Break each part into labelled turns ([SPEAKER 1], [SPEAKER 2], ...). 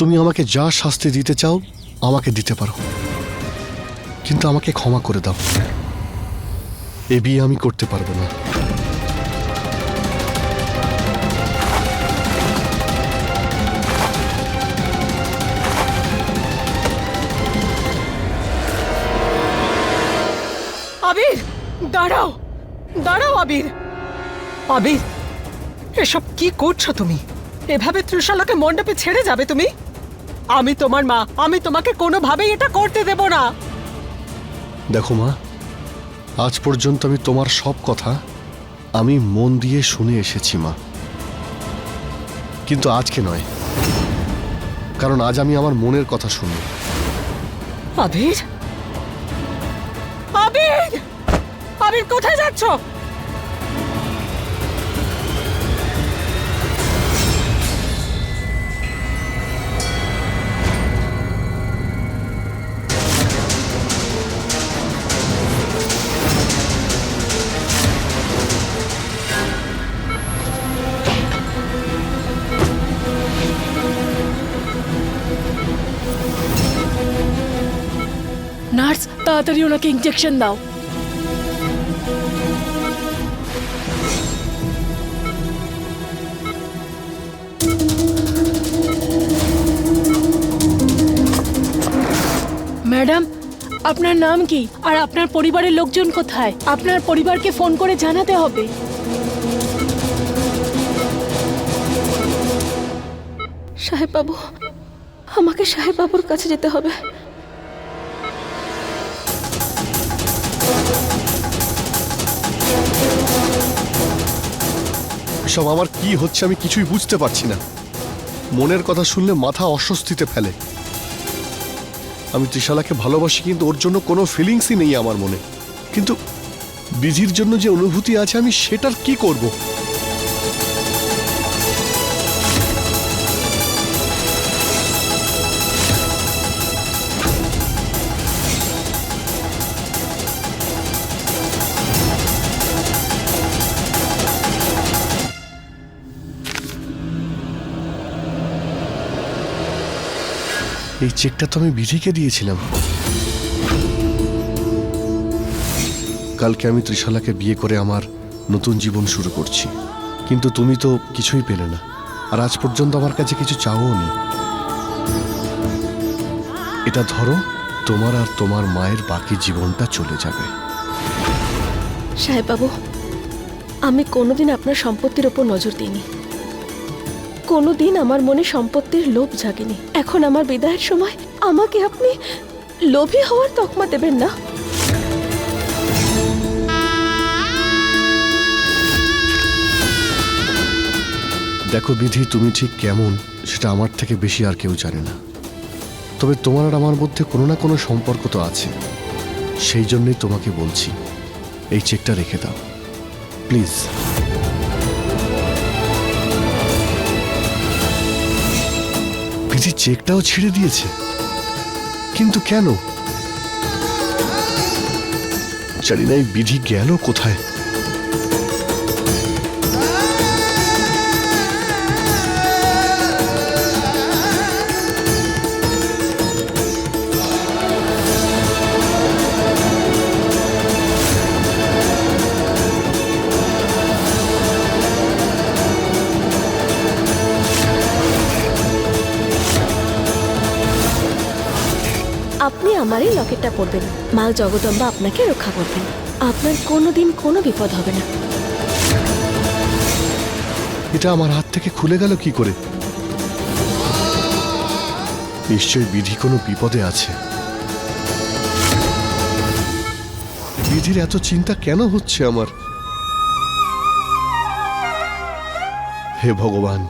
[SPEAKER 1] তুমি আমাকে যা শাস্তি দিতে চাও, আমাকে দিতে পারো। কিন্তু আমাকে ক্ষমা করে দাও। এ বিয়ে আমি করতে পারব না।
[SPEAKER 2] আবির, দাঁড়াও। দাঁড়াও, আবির। আবির, এসব কি করছ তুমি? এভাবে ত্রিশালাকে মণ্ডপে ছেড়ে যাবে তুমি? আমি তোমার মা আমি তোমাকে কোনোভাবেই এটা করতে দেব না।
[SPEAKER 1] দেখো মা আজ পর্যন্ত আমি তোমার সব কথা আমি মন দিয়ে শুনে এসেছি মা। কিন্তু আজকে নয় কারণ আজ আমি আমার মনের কথা শুনব।
[SPEAKER 2] আবির? আবির! আবির কোথায় যাচ্ছ?
[SPEAKER 3] নার্স তাড়াতাড়ি ওনাকে ইঞ্জেকশন দাও। ম্যাডাম আপনার নাম কি? আর আপনার পরিবারের লোকজন কোথায়? আপনার পরিবারকে ফোন করে জানাতে হবে।
[SPEAKER 4] সাহেব বাবু, আমাকে সাহেব বাবুর কাছে যেতে হবে।
[SPEAKER 1] এসব আমার কি হচ্ছে আমি কিছুই বুঝতে পারছি না। মনের কথা শুনলে মাথা অস্বস্তিতে ফেলে। আমি ত্রিশালাকে ভালোবাসি কিন্তু ওর জন্য কোনো ফিলিংসই নেই আমার মনে। কিন্তু বিধির জন্য যে অনুভূতি আছে আমি সেটার কি করব? এই চেকটা তো আমি বিধিকে দিয়েছিলাম। কালকে আমি ত্রিশালাকে বিয়ে করে আমার নতুন জীবন শুরু করছি। কিন্তু তুমি তো কিছুই পেলে না। আর আজ পর্যন্ত আমার কাছে কিছু চাও নি। এটা ধরো, তোমার আর তোমার মায়ের বাকি জীবনটা চলে যাবে।
[SPEAKER 4] সাহেব বাবু, আমি কোনোদিন আপনার সম্পত্তির ওপর নজর দিইনি। কোনোদিন আমার মনে সম্পত্তির লোভ জাগেনি। এখন আমার বিদায়ের সময় আমাকে আপনি লোভী হওয়ার তকমা দেবেন না।
[SPEAKER 1] দেখো বিধি, তুমি ঠিক কেমন সেটা আমার থেকে বেশি আর কেউ জানে না। তবে তোমার আর আমার মধ্যে কোনো না কোনো সম্পর্ক তো আছে। সেই জন্যই তোমাকে বলছি, এই চেকটা রেখে দাও। প্লিজ বিধি চেকটাও ছিঁড়ে দিয়েছে। কিন্তু কেন? জানি না এই বিধি গেল কোথায়।
[SPEAKER 4] আপনি আমারই লকেটটা পরবেন মা জগদম্বা আপনাকে রক্ষা করবেন। আপনার কোনোদিন কোনো বিপদ হবে না।
[SPEAKER 1] এটা আমার হাত থেকে খুলে গেল কি করে? নিশ্চয় বিধি কোনো বিপদে আছে। বিধির এত চিন্তা কেন হচ্ছে আমার? হে ভগবান,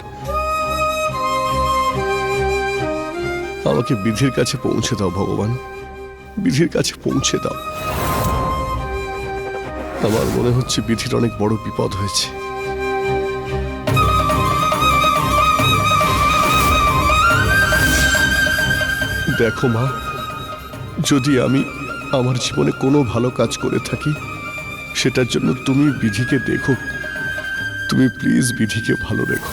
[SPEAKER 1] আমাকে বিধির কাছে পৌঁছে দাও ভগবান। বিধির কাছে পৌঁছে দাও। আমার মনে হচ্ছে বিধির অনেক বড় বিপদ হয়েছে। দেখো মা, যদি আমি আমার জীবনে কোনো ভালো কাজ করে থাকি, সেটার জন্য তুমি বিধিকে দেখো। তুমি প্লিজ বিধিকে ভালো রেখো।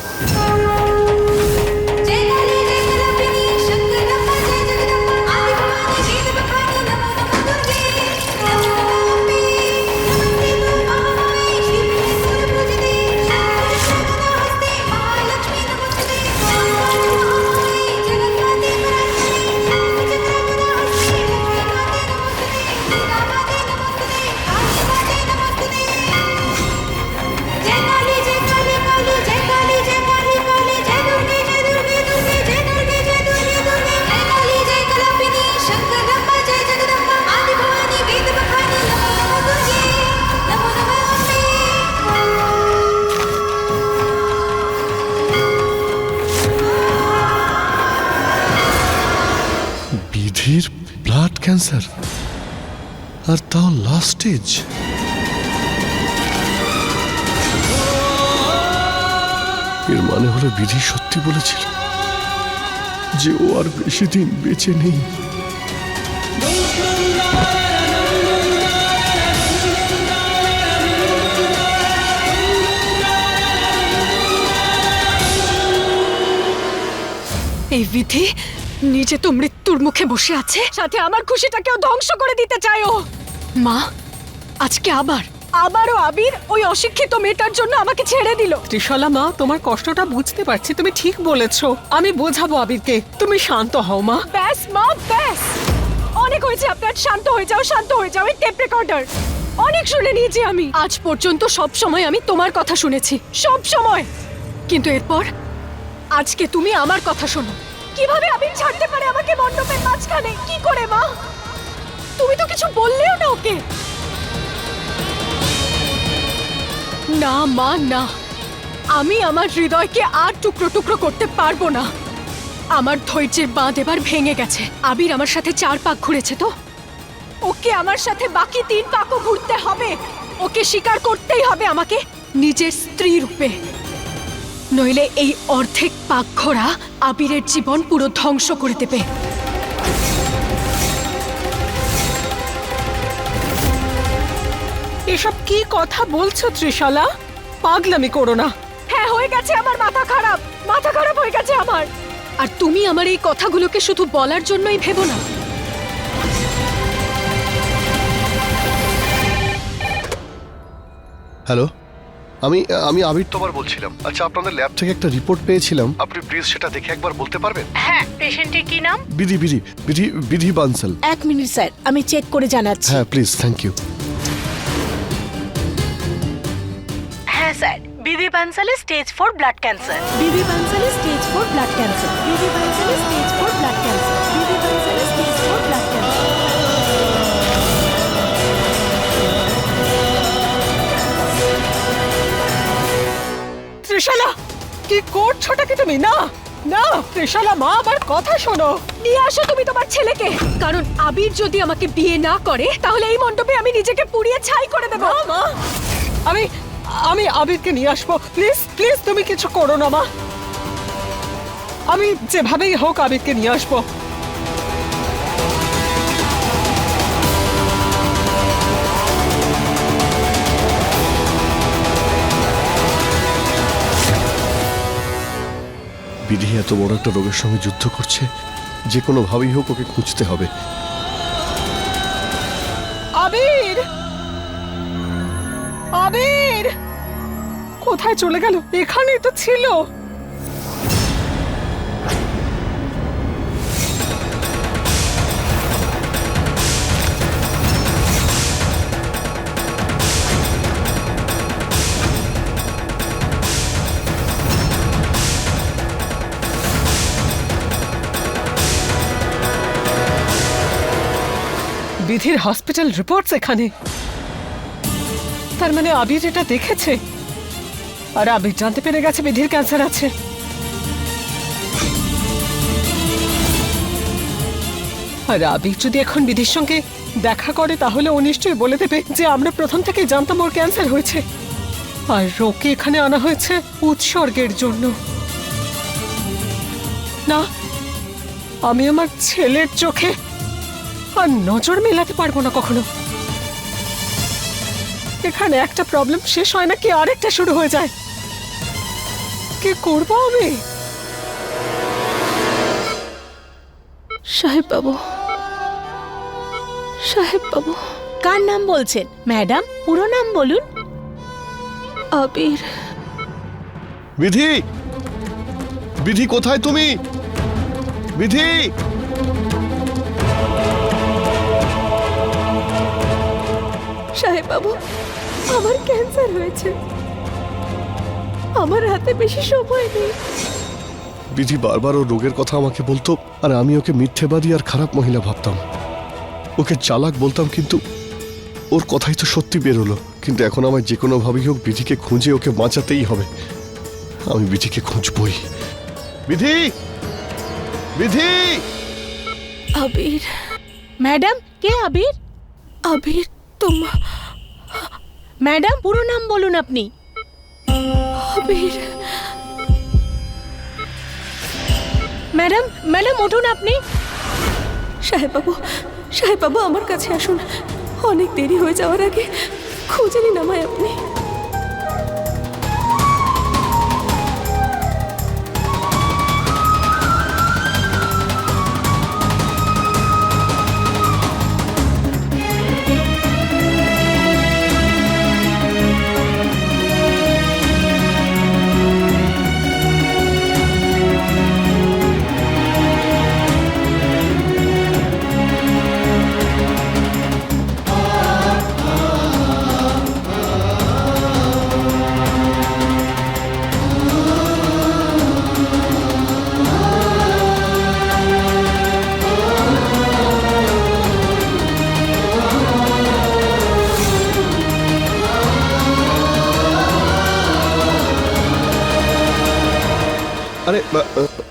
[SPEAKER 1] আর তাও লাস্ট এর মানে হলো বিধি সত্যি বলেছিল যে ও আর বেশি দিন বেঁচে নেই।
[SPEAKER 3] এই বিধি, নিজে তো মৃত্যুর মুখে বসে আছে, সাথে আমার খুশিটাকেও ধ্বংস করে দিতে চায় ও। মা আজকে আবার। আবারও আবির ওই অশিক্ষিত মেয়েটার জন্য আমাকে ছেড়ে দিল।
[SPEAKER 2] ত্রিশালা মা তোমার কষ্টটা বুঝতে পারছি তুমি ঠিক বলেছ। আমি বোঝাবো আবিরকে তুমি শান্ত হও মা।
[SPEAKER 3] ব্যাস মা ব্যাস। অনেক হয়েছে আপনার শান্ত হয়ে যাও শান্ত হয়ে যাও এই টেপ রেকর্ডার অনেক শুনে নিয়েছি আমি। আজ পর্যন্ত সব সময় আমি তোমার কথা শুনেছি সব সময়। কিন্তু এরপর আজকে তুমি আমার কথা শোনো। কীভাবে আবির ছাড়তে পারে আমাকে মণ্ডপের মাঝখানে? কি করে মা? তুমি তো কিছু বললেও না ওকে। না, মা, না। আমি আমার হৃদয়কে আর টুকরো টুকরো করতে পারব না। আমার ধৈর্যের বাঁধ এবার ভেঙে গেছে। আবির আমার সাথে চার পাক ঘুরেছে তো। ওকে আমার সাথে বাকি তিন পাকও ঘুরতে হবে। ওকে স্বীকার করতেই হবে আমাকে নিজের স্ত্রী রূপে। নইলে এই অর্ধেক পাক ঘোরা আবিরের জীবন পুরো ধ্বংস করে দেবে।
[SPEAKER 2] এসব কি কথা বলছো ত্রিশালা? পাগলামি করো না।
[SPEAKER 3] হ্যাঁ হয়ে গেছে আমার মাথা খারাপ। মাথা খারাপ হয়ে গেছে আমার। আর তুমি আমার এই কথাগুলোকে শুধু বলার জন্যই ভেবো না।
[SPEAKER 1] হ্যালো? আমি আমি আবির তোমার বলছিলাম। আচ্ছা আপনাদের ল্যাব থেকে একটা রিপোর্ট পেয়েছিলাম। আপনি প্লিজ সেটা দেখে একবার বলতে পারবেন?
[SPEAKER 3] হ্যাঁ পেশেন্টের কি নাম?
[SPEAKER 1] বিধি বিধি বিধি বিধি বানসাল।
[SPEAKER 3] এক মিনিট স্যার। আমি চেক করে জানাচ্ছি।
[SPEAKER 1] হ্যাঁ প্লিজ থ্যাংক ইউ।
[SPEAKER 3] স্যার বিবি বানসালে স্টেজ ফোর ব্লাড ক্যান্সার বিবি বানসালে স্টেজ ফোর ব্লাড ক্যান্সার বিবি বানসালে স্টেজ ফোর ব্লাড ক্যান্সার বিবি বানসালে স্টেজ ফোর ব্লাড ক্যান্সার
[SPEAKER 2] ত্রিশালা কি করছোটা কি তুমি? না না ত্রিশালা মা আমার কথা শোনো।
[SPEAKER 3] নিয়ে আসো তুমি তোমার ছেলেকে। কারণ আবির যদি আমাকে বিয়ে না করে তাহলে এই মণ্ডপে আমি নিজেকে পুড়িয়ে ছাই করে দেবো।
[SPEAKER 2] মা মা আমি আমি আবিরকে নিয়ে আসব। প্লিজ প্লিজ তুমি কিছু করো না মা। আমি যেভাবেই হোক আবিরকে নিয়ে আসব।
[SPEAKER 1] বিধি এত বড় একটা রোগের সঙ্গে যুদ্ধ করছে যে কোনো ভাবেই হোক ওকে খুঁজতে হবে।
[SPEAKER 2] আবির! আবির! কোথায় চলে গেল? এখানেই তো ছিল। বিধির হসপিটাল রিপোর্টস এখানে। তার মানে আবির এটা দেখেছে? আর আবির জানতে পেরে গেছে বিধির ক্যান্সার আছে। আর আবির যদি এখন বিধির সঙ্গে দেখা করে, তাহলে ও নিশ্চয়ই বলে দেবে যে আমরা প্রথম থেকে জানতাম ওর ক্যান্সার হয়েছে। আর ওকে এখানে আনা হয়েছে উৎসর্গের জন্য। না, আমি আমার ছেলের চোখে আর নজর মেলাতে পারব না কখনো। এখানে একটা প্রবলেম শেষ হয় না কি আরেকটা শুরু হয়ে যায়? কি করব আমি?
[SPEAKER 4] সাহেব বাবু। সাহেব বাবু।
[SPEAKER 3] কার নাম বলছেন? ম্যাডাম পুরো নাম বলুন।
[SPEAKER 4] আবির।
[SPEAKER 1] বিধি! বিধি কোথায় তুমি? বিধি!
[SPEAKER 4] সাহেব বাবু আমার ক্যান্সার হয়েছে। আমার হাতে বেশি সময় নেই।
[SPEAKER 1] বিধি বারবার ওর রোগের কথা আমাকে বলতো আর আমি ওকে মিথ্যেবাদী আর খারাপ মহিলা ভাবতাম। ওকে চালাক বলতাম কিন্তু ওর কথাই তো সত্যি বেরোলো। কিন্তু এখন আমার যে কোনোভাবেই হোক বিধিকে খুঁজে ওকে বাঁচাতেই হবে। আমি বিধিকে খুঁজবই। বিধি! বিধি!
[SPEAKER 4] আবির।
[SPEAKER 3] ম্যাডাম
[SPEAKER 5] কে আবির?
[SPEAKER 4] আবির তোমা
[SPEAKER 5] ম্যাডাম পুরো নাম বলুন আপনি।
[SPEAKER 4] আবির
[SPEAKER 5] ম্যাডাম ম্যাডাম, উঠুন আপনি।
[SPEAKER 4] সাহেব বাবু সাহেব বাবু আমার কাছে আসুন। অনেক দেরি হয়ে যাওয়ার আগে খুঁজে নিন আমায় আপনি।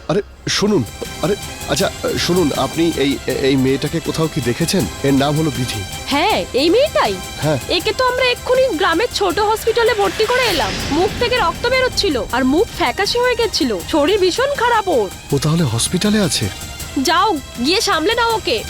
[SPEAKER 1] আরে শুনুন আরে আচ্ছা শুনুন আপনি এই এই মেয়েটাকে কোথাও কি দেখেছেন? এর নাম হলো বিধি।
[SPEAKER 3] হ্যাঁ এই মেয়েটাই।
[SPEAKER 1] হ্যাঁ।
[SPEAKER 3] একে তো আমরা এক্ষুনি গ্রামের ছোট হসপিটালে ভর্তি করে এলাম। মুখ থেকে রক্ত বেরোচ্ছিল আর মুখ ফ্যাকাশে হয়ে গেছিল। শরীর ভীষণ খারাপ ওর।
[SPEAKER 1] ও তাহলে হসপিটালে আছে?
[SPEAKER 3] যাও গিয়ে সামলে নাও ওকে।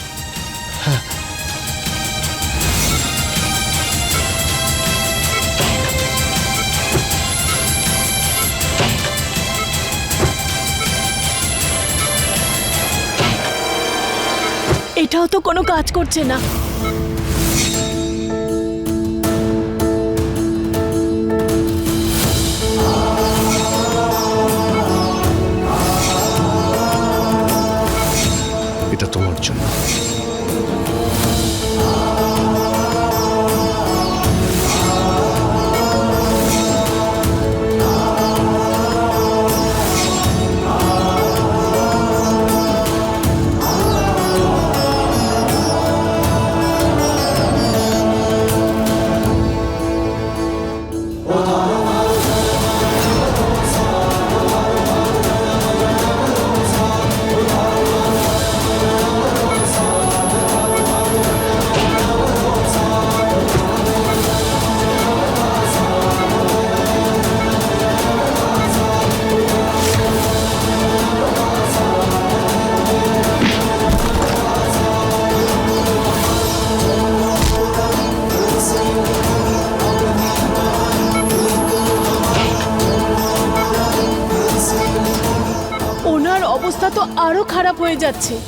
[SPEAKER 5] এটাও তো কোনো কাজ করছে না।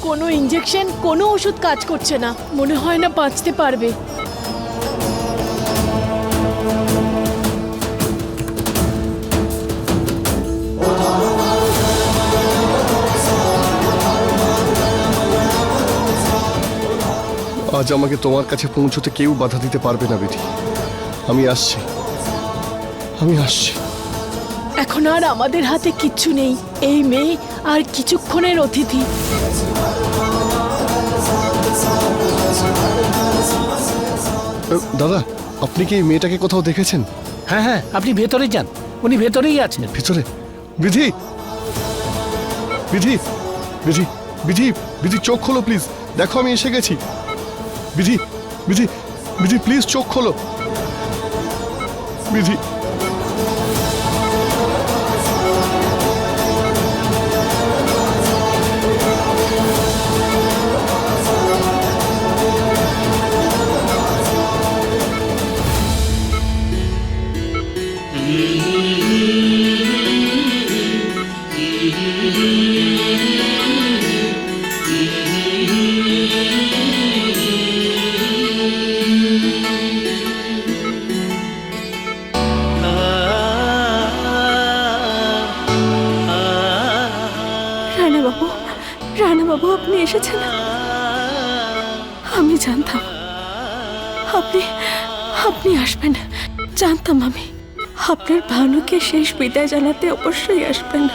[SPEAKER 5] কোনো ইঞ্জেকশন কোনো ওষুধ কাজ করছে না। মনে হয় না বাঁচতে পারবে।
[SPEAKER 1] আজ আমাকে তোমার কাছে পৌঁছতে কেউ বাধা দিতে পারবে না, বিধি। আমি আসছি। আমি আসছি।
[SPEAKER 5] এখন আর আমাদের হাতে কিচ্ছু নেই। এই মেয়ে আর কিছুক্ষণের অতিথি।
[SPEAKER 1] দাদা আপনি কি এই মেয়েটাকে কোথাও দেখেছেন?
[SPEAKER 6] হ্যাঁ হ্যাঁ আপনি ভেতরে যান। উনি ভেতরেই আছেন।
[SPEAKER 1] ভিতরে? বিধি! বিধি! বিধি! বিধি! বিধি চোখ খোলো প্লিজ দেখো আমি এসে গেছি। বিধি! বিধি! বিধি প্লিজ চোখ খোলো। বিধি!
[SPEAKER 4] এসেছেন? আমি জানতাম। আপনি আপনি আসবেন। জানতাম আমি। আপনার ভানুকে শেষ বিদায় জানাতে অবশ্যই আসবেন।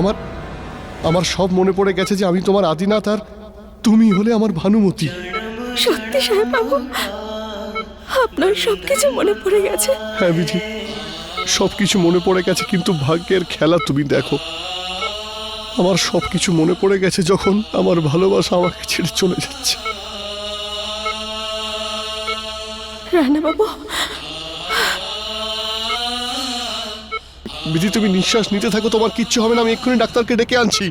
[SPEAKER 1] আমার আমার সব মনে পড়ে গেছে যে আমি তোমার আদিনাথ আর তুমি হলে আমার ভানুমতি।
[SPEAKER 4] সত্যি সাহেব বাবু আপনার সবকিছু মনে পড়ে গেছে।
[SPEAKER 1] হ্যাঁ বিধি সব কিছু মনে পড়ে গেছে কিন্তু ভাগ্যের খেলা তুমি দেখো। আমার সব কিছু মনে পড়ে গেছে যখন আমার ভালোবাসা আমাকে ছেড়ে চলে যাচ্ছে।
[SPEAKER 4] রানা বাবু
[SPEAKER 1] বিধি তুমি নিঃশ্বাস নিতে থাকো, তোমার কিচ্ছু হবে না, আমি এক্ষুনি ডাক্তারকে ডেকে আনছি।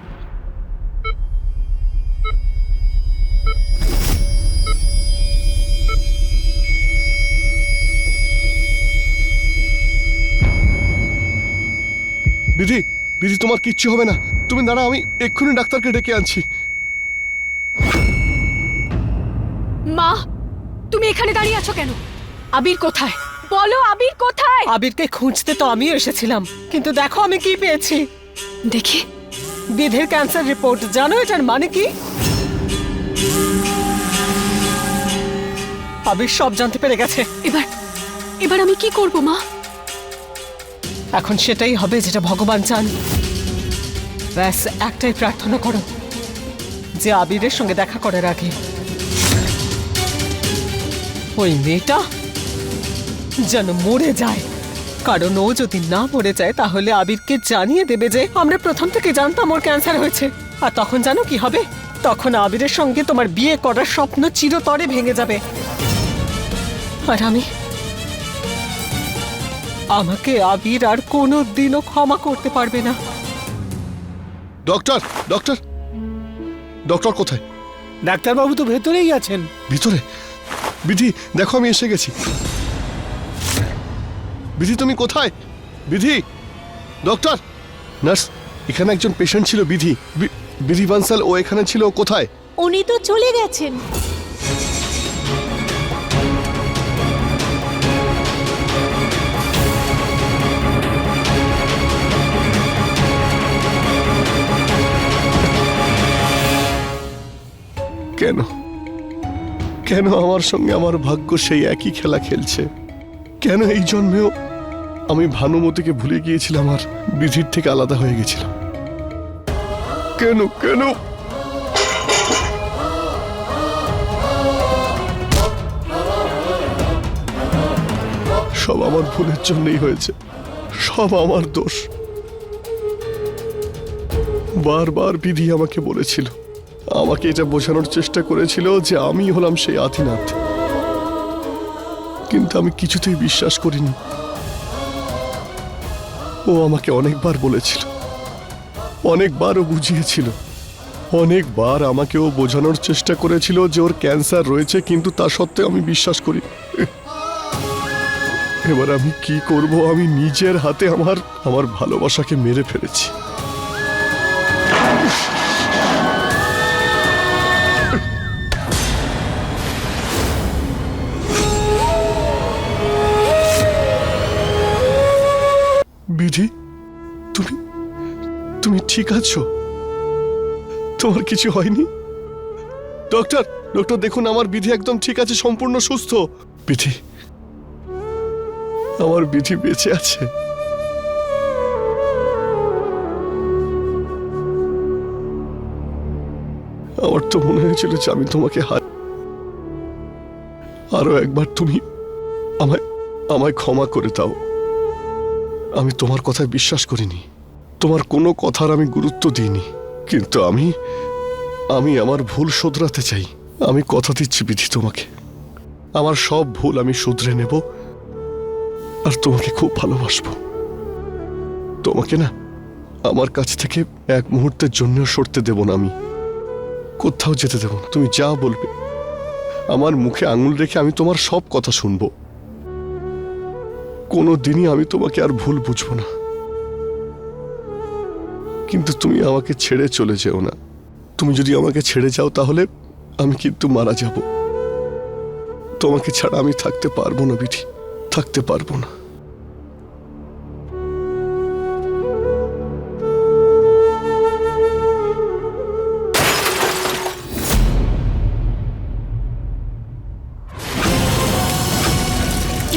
[SPEAKER 1] বিধি বিধি তোমার কিচ্ছু হবে না। তুমি দাঁড়া আমি এক্ষুনি ডাক্তারকে ডেকে আনছি।
[SPEAKER 3] মা, তুমি এখানে দাঁড়িয়ে আছো কেন? আবির কোথায়? বলো আবির কোথায়?
[SPEAKER 2] আবিরকে খুঁজতে তো আমিও এসেছিলাম কিন্তু দেখো আমি কি পেয়েছি।
[SPEAKER 3] দেখি।
[SPEAKER 2] বিধের ক্যান্সার রিপোর্ট জানো এটার মানে কি? আবির সব জানতে পেরে গেছে।
[SPEAKER 3] এবার এবার আমি কি করব মা?
[SPEAKER 2] এখন সেটাই হবে যেটা ভগবান চান। ব্যাস একটাই প্রার্থনা করো যে আবিরের সঙ্গে দেখা করার আগে। ওই মেয়েটা যেন মরে যায়। কারণ ও যদি না মরে যায় তাহলে আবিরকে জানিয়ে দেবে যে আমরা প্রথম থেকে জানতাম ওর ক্যান্সার হয়েছে। আর তখন জানো কি হবে? তখন আবিরের সঙ্গে তোমার বিয়ে করার স্বপ্ন চিরতরে ভেঙে যাবে। আর আমি আমাকে আবির আর কোনো দিনও ক্ষমা করতে পারবে না।
[SPEAKER 1] Doctor doctor. ডক্টর কোথায়?
[SPEAKER 6] ডাক্তারবাবু তো ভেতরেই আছেন।
[SPEAKER 1] ভিতরে। বিধি দেখো আমি এসে গেছি। বিধি তুমি কোথায়? বিধি? ডক্টর নার্স এখানে একজন পেশেন্ট ছিল বিধি। বিধি বানসাল ও এখানে ছিল ও কোথায়?
[SPEAKER 5] উনি তো চলে গেছেন।
[SPEAKER 1] কেন? কেন আমার সঙ্গে আমার ভাগ্য সেই একই খেলা খেলছে? কেন এই জন্মেও? আমি ভানুমতিকে ভুলে গিয়েছিলাম আর বিধির থেকে আলাদা হয়ে গেছিলাম। কেন কেন? সব আমার ভুলের জন্যই হয়েছে। সব আমার দোষ। বারবার বিধি আমাকে বলেছিল। আমাকে এটা বোঝানোর চেষ্টা করেছিল যে আমি হলাম সেই আদিনাথ কিন্তু আমি কিছুতেই বিশ্বাস করিনি। ও আমাকে অনেকবার বলেছিল। অনেকবারও বুঝিয়েছিল। অনেকবার আমাকে ও বোঝানোর চেষ্টা করেছিল যে ওর ক্যান্সার রয়েছে, কিন্তু তা সত্ত্বেও আমি বিশ্বাস করি এবার আমি কি করব? আমি নিজের হাতে আমার আমার ভালোবাসাকে মেরে ফেলেছি। তুমি ঠিক আছো? তোমার কিছু হয়নি? ডক্টর ডক্টর দেখুন, আমার বিধি একদম ঠিক আছে, সম্পূর্ণ সুস্থ। বিধি, আমার বিধি বেঁচে আছে। আমার তো মনে হয়েছিল যে আমি তোমাকে হার আরও একবার তুমি আমায় আমায় ক্ষমা করে দাও। আমি তোমার কথায় বিশ্বাস করিনি। তোমার কোনো কথার আমি গুরুত্ব দিইনি। কিন্তু আমি আমি আমার ভুল শোধরাতে চাই। আমি কথা দিচ্ছি বিধি তোমাকে। আমার সব ভুল আমি শুধরে নেব আর তোমাকে খুব ভালোবাসবো। তোমাকে না, আমার কাছ থেকে এক মুহূর্তের জন্য সরতে দেব না আমি। কোথাও যেতে দেব না। তুমি যা বলবে, আমার মুখে আঙুল রেখে আমি তোমার সব কথা শুনব। কোনো দিনই আমি তোমাকে আর ভুল বুঝব না। কিন্তু তুমি আমাকে ছেড়ে চলে যেও না। তুমি যদি আমাকে ছেড়ে যাও তাহলে আমি কিন্তু মারা যাব। তোমাকে ছাড়া আমি থাকতে পারব না, বিধি। থাকতে পারব না।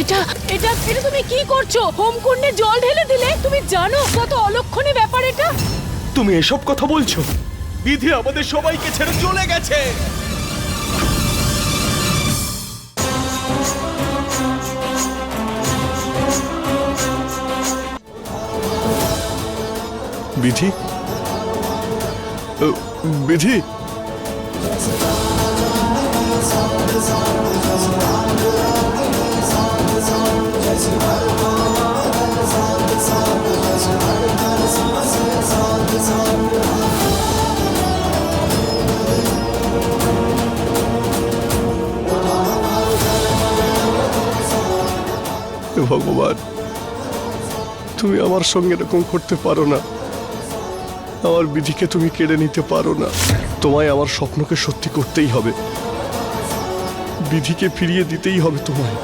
[SPEAKER 5] এটা এটা তুমি কি করছ? হোম কুণ্ডে জল ঢেলে দিলে? তুমি জানো কত অলক্ষণী ব্যাপার এটা?
[SPEAKER 7] তুমি এসব কথা বলছো? বিধি আমাদের সবাইকে ছেড়ে চলে গেছে।
[SPEAKER 1] বিধি? বিধি? তুমি আমার সঙ্গে এরকম করতে পারো না। আমার বিধিকে তুমি কেড়ে নিতে পারো না। তোমায় আমার স্বপ্নকে সত্যি করতেই হবে। বিধিকে ফিরিয়ে দিতেই হবে তোমায়।